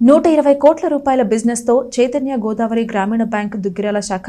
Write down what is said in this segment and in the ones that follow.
నూట ఇరవై కోట్ల రూపాయల బిజినెస్తో చైతన్య గోదావరి గ్రామీణ బ్యాంక్ దుగ్గిరాల శాఖ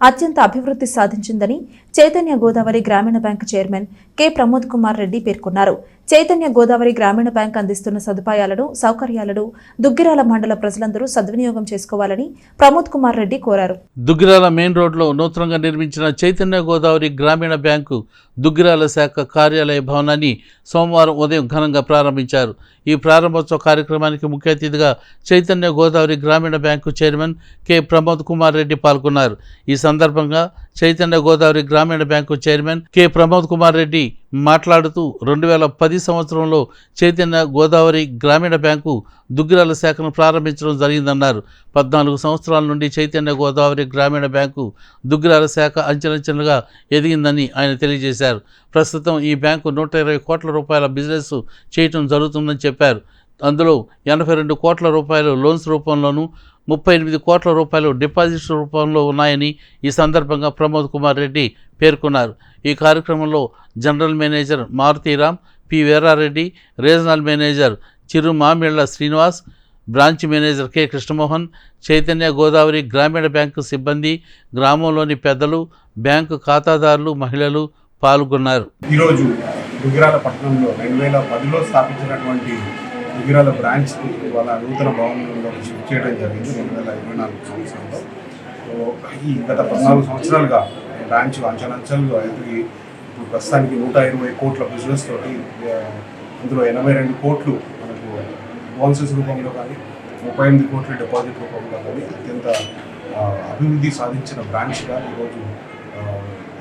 అత్యంత అభివృద్ధి సాధించిందని Chaitanya Godavari Grameena bank chairman K. Pramod Kumar Reddy పేర్కొన్నారు. చైతన్య గోదావరి గ్రామీణ బ్యాంక్ అందిస్తున్న సదుపాయాలను సౌకర్యాలను దుగ్గిరాల మండల ప్రజలందరూ సద్వినియోగం చేసుకోవాలని ప్రమోద్ కుమార్ రెడ్డి కోరారు. దుగ్గిరాల మెయిన్ రోడ్లో నూతనంగా నిర్మించిన చైతన్య గోదావరి గ్రామీణ బ్యాంకు దుగ్గిరాల శాఖ కార్యాలయ భవనాన్ని సోమవారం ఉదయం ఘనంగా ప్రారంభించారు. ఈ ప్రారంభోత్సవ కార్యక్రమానికి ముఖ్య అతిథిగా Chaitanya Godavari Grameena bank chairman K. Pramod Kumar Reddy పాల్గొన్నారు. ఈ సందర్భంగా Chaitanya Godavari Grameena bank chairman K. Pramod Kumar Reddy మాట్లాడుతూ రెండు వేల పది సంవత్సరంలో చైతన్య గోదావరి గ్రామీణ బ్యాంకు దుగ్గిరాల శాఖను ప్రారంభించడం జరిగిందన్నారు. పద్నాలుగు సంవత్సరాల నుండి చైతన్య గోదావరి గ్రామీణ బ్యాంకు దుగ్గిరాల శాఖ అంచెలంచెలుగా ఎదిగిందని ఆయన తెలియజేశారు. ప్రస్తుతం ఈ బ్యాంకు నూట ఇరవై కోట్ల రూపాయల బిజినెస్ చేయటం జరుగుతుందని చెప్పారు. అందులో ఎనభై రెండు కోట్ల రూపాయలు లోన్స్ రూపంలోనూ ముప్పై ఎనిమిది కోట్ల రూపాయలు డిపాజిట్స్ రూపంలో ఉన్నాయని ఈ సందర్భంగా ప్రమోద్ కుమార్ రెడ్డి పేర్కొన్నారు. ఈ కార్యక్రమంలో general manager Maruthiram P Veerareddy regional manager Chiru Mamilla Srinivas branch manager K Krishnamohan Chaitanya Godavari Grameena bank సిబ్బంది గ్రామంలోని పెద్దలు బ్యాంకు ఖాతాదారులు మహిళలు పాల్గొన్నారు. ఈరోజు దుగ్గిరాల పట్టణంలో రెండు వేల పదిలో స్థాపించినటువంటి దుగ్గిరాల బ్రాంచ్ వాళ్ళ నూతన భవనంలో షిఫ్ట్ చేయడం జరిగింది రెండు వేల ఇరవై నాలుగు సంవత్సరంలో. సో ఈ గత పద్నాలుగు సంవత్సరాలుగా బ్రాంచ్ అంచలంచలుగా ఎదిగి ఇప్పుడు ప్రస్తుతానికి నూట ఇరవై కోట్ల బిజినెస్ తోటి అందులో ఎనభై రెండు కోట్లు మనకు బోన్సెస్ రూపంలో కానీ ముప్పై ఎనిమిది కోట్ల డిపాజిట్ రూపంలో కానీ అత్యంత అభివృద్ధి సాధించిన బ్రాంచ్గా ఈరోజు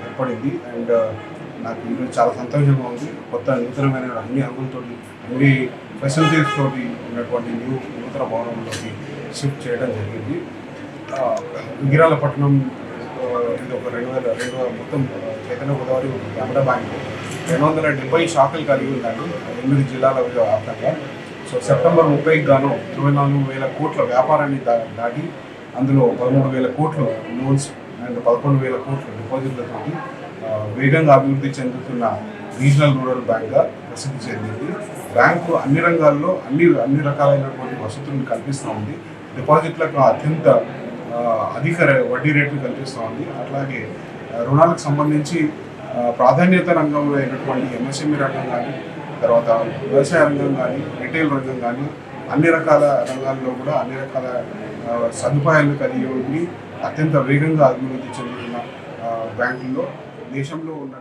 ఏర్పడింది. అండ్ నాకు ఈరోజు చాలా సంతోషంగా ఉంది. కొత్త నూతనమైన అన్ని హంగులతో అన్ని ఫెసిలిటీస్ తోటి ఉన్నటువంటి న్యూ నూతన భవనంలోకి షిఫ్ట్ చేయడం జరిగింది. ఆ, విగిరాల పట్టణం ఇది ఒక రెండు వేల రెండు వేల మొత్తం చైతన్య గోదావరి గ్రామీణ బ్యాంక్. రెండు వందల డెబ్బై శాఖలు కలిగి ఉందండి. ఎనిమిది జిల్లాల వ్యాప్తంగా సో సెప్టెంబర్ ముప్పైకి గాను ఇరవై నాలుగు వేల కోట్ల వ్యాపారాన్ని దా దాటి అందులో పదమూడు వేల కోట్లు లోన్స్ అండ్ పదకొండు వేల కోట్ల డిపాజిట్లతోటి వేగంగా అభివృద్ధి చెందుతున్న రీజనల్ రూరల్ బ్యాంక్గా ప్రసిద్ధి చెందింది. బ్యాంకు అన్ని రంగాల్లో అన్ని అన్ని రకాలైనటువంటి వసతులను కల్పిస్తూ ఉంది. డిపాజిట్లకు అత్యంత అధిక వడ్డీ రేట్లు కల్పిస్తూ ఉంది. అట్లాగే రుణాలకు సంబంధించి ప్రాధాన్యత రంగంలో అయినటువంటి ఎంఎస్ఎంఈ రంగం కానీ తర్వాత వ్యవసాయ రంగం కానీ రిటైల్ రంగం కానీ అన్ని రకాల రంగాల్లో కూడా అన్ని రకాల సదుపాయాలు సదుపాయాలను కలిగి ఉండి అత్యంత వేగంగా అభివృద్ధి చెందుతున్న బ్యాంకుల్లో దేశంలో ఉన్న